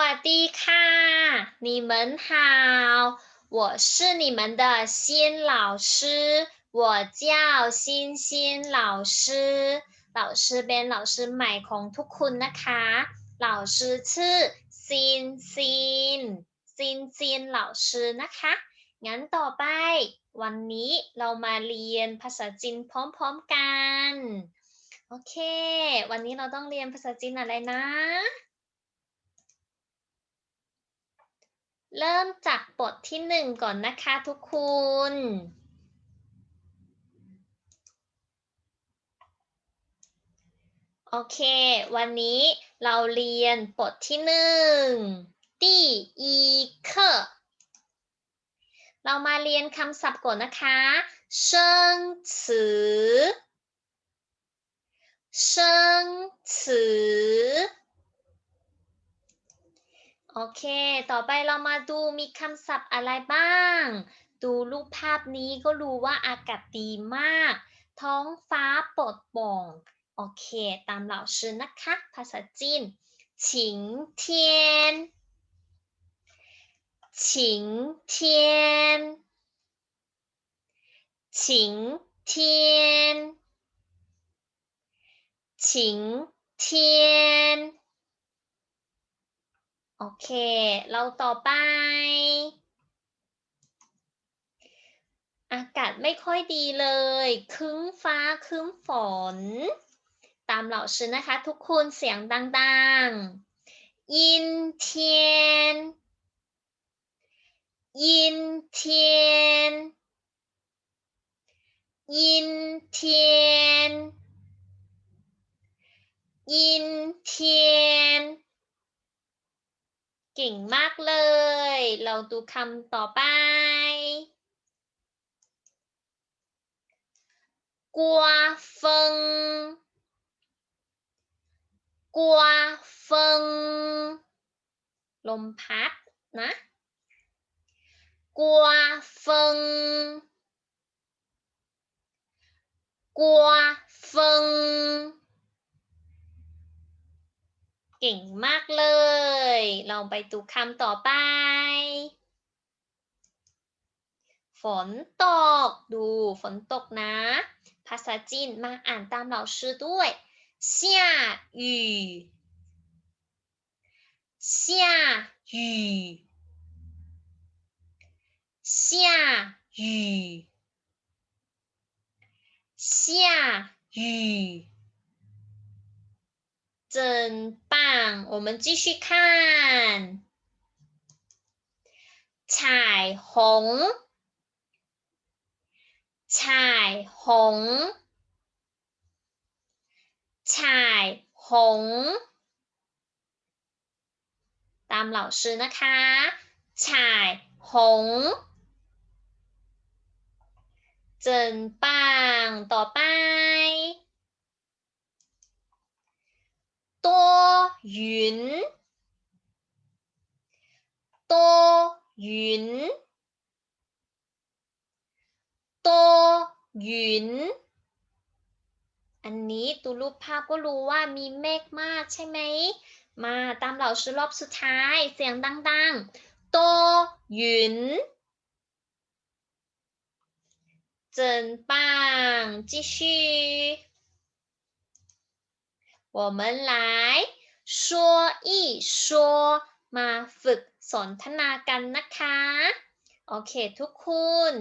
วัสดีค่ะ你们好我是你们的新老师我叫欣欣老师老师เป็น老师ใหม่ของทุกคนนะคะ老师ชื่อซินซินซินซิน老师นะคะ งั้นต่อไป วันนี้เรามาเรียนภาษาจีนพร้อมๆกัน โอเค วันนี้เราต้องเรียนภาษาจีนอะไรนะ เริ่มจากบทที่หนึ่งก่อนนะคะทุกคุณโอเค วันนี้เราเรียนบทที่หนึ่งตีอีเคเรามาเรียนคำศัพท์ก่อนนะคะเชิงสือเชิงสือ เค ต่อไปเรามาดูมีคำศัพท์อะไรบ้าง ดูรูปภาพนี้ก็รู้ว่าอากาศดีมาก ท้องฟ้าโปร่งโปร่ง โอเค ตามเหล่าชื่อนะคะ ภาษาจีนฉิงเทียน晴天，晴天，晴天 โอเค เราต่อไป อากาศไม่ค่อยดีเลย คึ้มฟ้าคึ้มฝน ตามเหล่าชื่อนะคะ ทุกคนเสียงดังๆ ยินเทียน ยินเทียน ยินเทียน ก่งมากเลย เราดูคำต่อไป กัวเฟิง กัวเฟิง ลมพัดนะ กัวเฟิง กัวเฟิง เก่งมากเลย เราไปดูคำต่อไป ฝนตก ดูฝนตกนะ ภาษาจีนมาอ่านตามเราชื่อด้วย下雨下雨下雨，下雨， 真棒！我们继续看彩虹，彩虹，彩虹。ตามเหล่าชื่อนะคะฉายหงเจินปังต่อไป 多云多云多云อันนี้ดูรูปภาพก็รู้ว่ามีเมฆมากใช่ไหม มาตามเหล่าชื่อรอบสุดท้ายเสียงดังๆ多云หยุนเจินปังต่อ 我们来说一说มาฝึกสนทนากันนะคะ โอเคทุกคน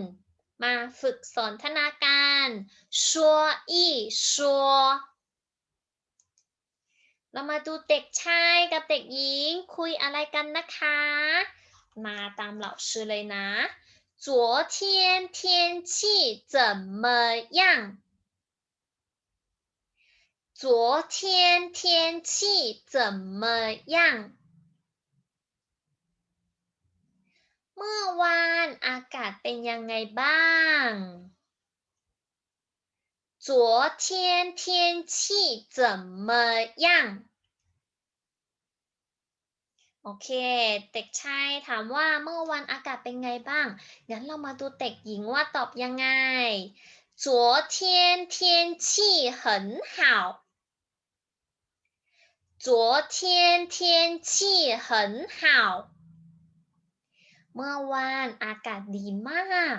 มาฝึกสนทนาการ说一说เรามาดูเด็กชายกับเด็กหญิงคุยอะไรกันนะคะ มาตามเหล่าชื่อเลยนะ昨天天气怎么样？ 昨天天气怎么样？เมื่อวานอากาศเป็นยังไงบ้าง昨天天气怎么样？โอเค เด็กชายถามว่าเมื่อวันอากาศเป็นไงบ้าง งั้นเรามาดูเด็กหญิงว่าตอบยังไง昨天天气很好 昨天天气很好เมื่อวานอากาศดีมาก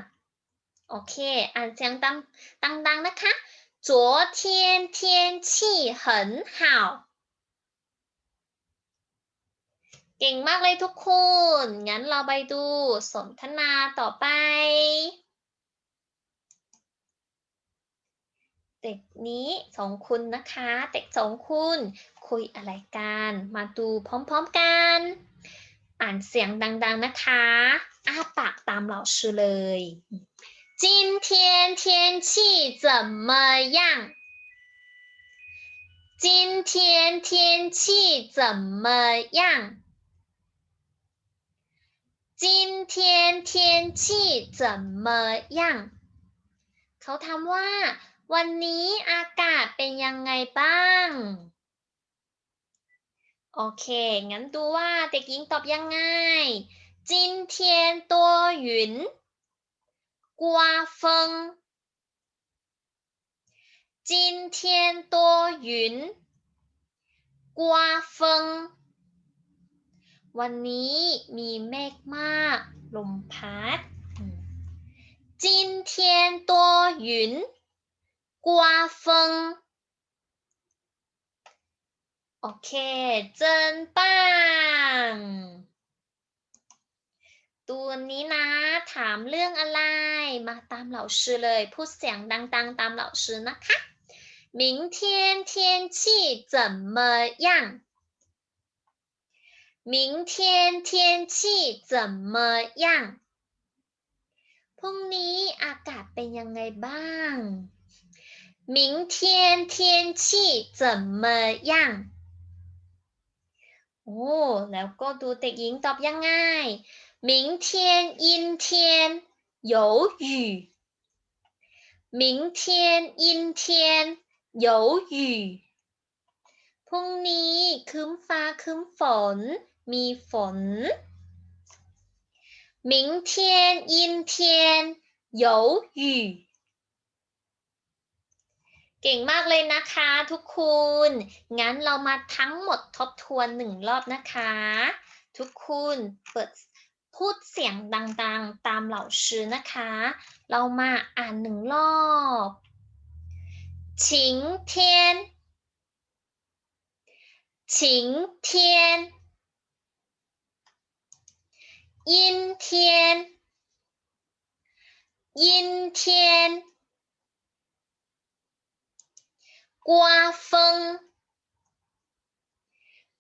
โอเค อ่านเสียงดังดังๆนะคะ昨天天气很好เก่งมากเลยทุกคน งั้นเราไปดูสนทนาต่อไป เด็กนี้สองคุณนะคะ เด็กสองคุณ คุยอะไรกัน มาดูพร้อมๆกัน อ่านเสียงดังๆนะคะ อ้าปากตามเราชื่อเลย今天天气怎么样？今天天气怎么样？今天天气怎么样？เขาถามว่า วันนี้อากาศเป็นยังไงบ้าง โอเค งั้นดูว่าเด็กหญิงตอบยังไง今天多云，刮风今天多云刮风วันนี้มีเมฆมาก ลมพัด今天多云刮风。OK，真棒！ตัวนี้นะ ถามเรื่องอะไร มาตาม老师เลย พูดเสียงดังๆ ตาม老师นะคะ明天天气怎么样明天天气怎么样พรุ่งนี้อากาศเป็นยังไงบ้าง 明天天气怎么样โอ้ แล้วก็ดูเด็กหญิงตอบยังไง明天阴天有雨明天阴天有雨พรุ่งนี้ครึ้มฟ้าครึ้มฝน มีฝน明天阴天有雨 เก่งมากเลยนะคะทุกคุณ งั้นเรามาทั้งหมดทบทวนหนึ่งรอบนะคะ ทุกคุณเปิดพูดเสียงดังๆ ตามเหล่าชื่อนะคะ เรามาอ่านหนึ่งรอบ晴天晴天阴天阴 刮风，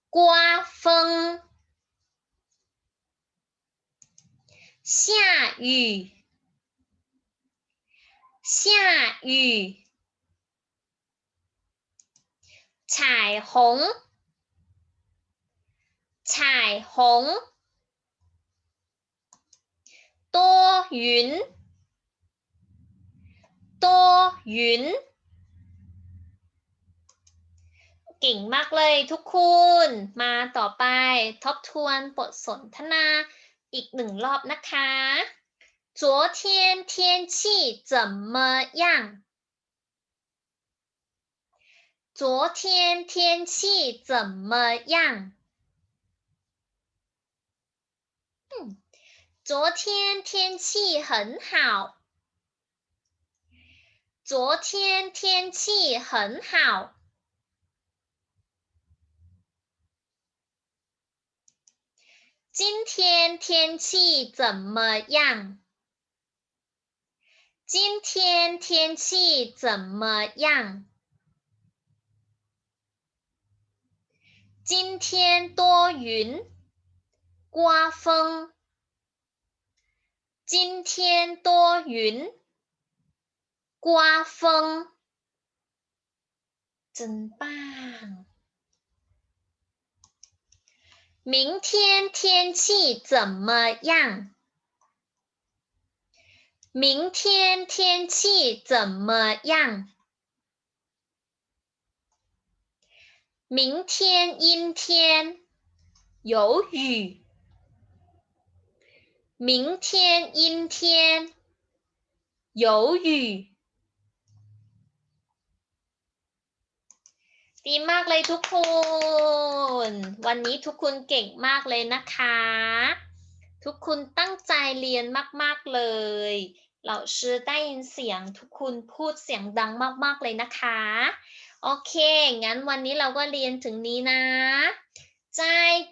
刮风，下雨，下雨，彩虹，彩虹，多云，多云。 เก่งมากเลยทุกคุณมาต่อไปทบทวนบทสนทนาอีกหนึ่งรอบนะคะ昨天天气怎么样昨天天气怎么样嗯昨天天气很好昨天天气很好 今天天气怎么样？今天天气怎么样？今天多云，刮风。今天多云，刮风，真棒！明天天气怎么样？明天天气怎么样？明天阴天，有雨。明天阴天，有雨。 ดีมากเลยทุกคน วันนี้ทุกคนเก่งมากเลยนะคะ ทุกคนตั้งใจเรียนมาก ๆ เลยเหล่าชื่อได้ยินเสียงทุกคนพูดเสียงดังมาก ๆ เลยนะคะ โอเค งั้นวันนี้เราก็เรียนถึงนี้นะ再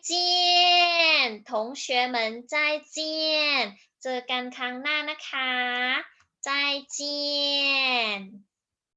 见同学们再见เจอกันครั้งหน้านะคะ再见